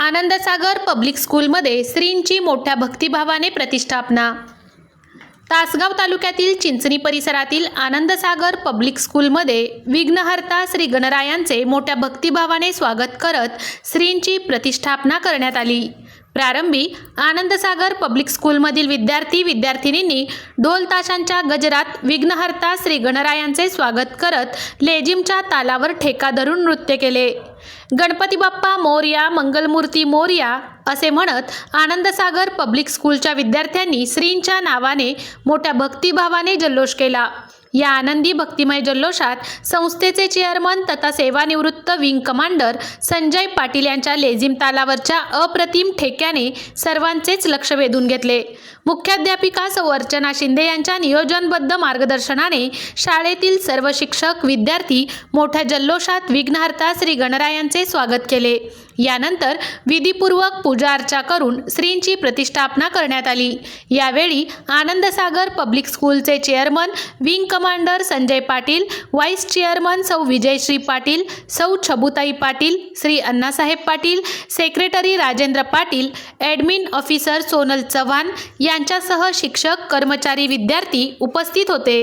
Anandsagar public स्कूलमध्ये श्रींची मोठ्या भक्तिभावाने प्रतिष्ठापना. तासगाव तालुक्यातील चिंचणी परिसरातील आनंदसागर पब्लिक स्कूलमध्ये विघ्नहर्ता श्री गणरायांचे मोठ्या भक्तिभावाने स्वागत करत श्रींची प्रतिष्ठापना करण्यात आली. प्रारंभी आनंदसागर पब्लिक स्कूलमधील विद्यार्थी विद्यार्थिनींनी ढोल ताशांच्या गजरात विघ्नहर्ता श्री गणरायांचे स्वागत करत लेझिमच्या तालावर ठेका धरून नृत्य केले. गणपती बाप्पा मोरया मंगलमूर्ती मोरया असे म्हणत आनंदसागर पब्लिक स्कूलच्या विद्यार्थ्यांनी श्रींच्या नावाने मोठ्या भक्तिभावाने जल्लोष केला. या आनंदी भक्तिमय जल्लोषात संस्थेचे चेअरमन तथा सेवानिवृत्त विंग कमांडर संजय पाटील यांच्या लेझिम तालावरच्या अप्रतिम ठेक्याने सर्वांचेच लक्ष वेधून घेतले. मुख्याध्यापिका सौ. शिंदे यांच्या नियोजनबद्ध मार्गदर्शनाने शाळेतील सर्व शिक्षक विद्यार्थी मोठ्या जल्लोषात विघ्नहर्ता श्री गणरायांचे स्वागत केले. यानंतर विधीपूर्वक पूजा अर्चा करून श्रींची प्रतिष्ठापना करण्यात आली. यावेळी आनंदसागर पब्लिक स्कूलचे chairman wing commander Sanjay Patil vice chairman सौ. विजयश्री पाटील सौ. Chhabutai Patil Shri. Annasaheb Patil secretary Rajendra Patil admin officer Sonal Chavan यांच्यासह शिक्षक कर्मचारी विद्यार्थी उपस्थित होते.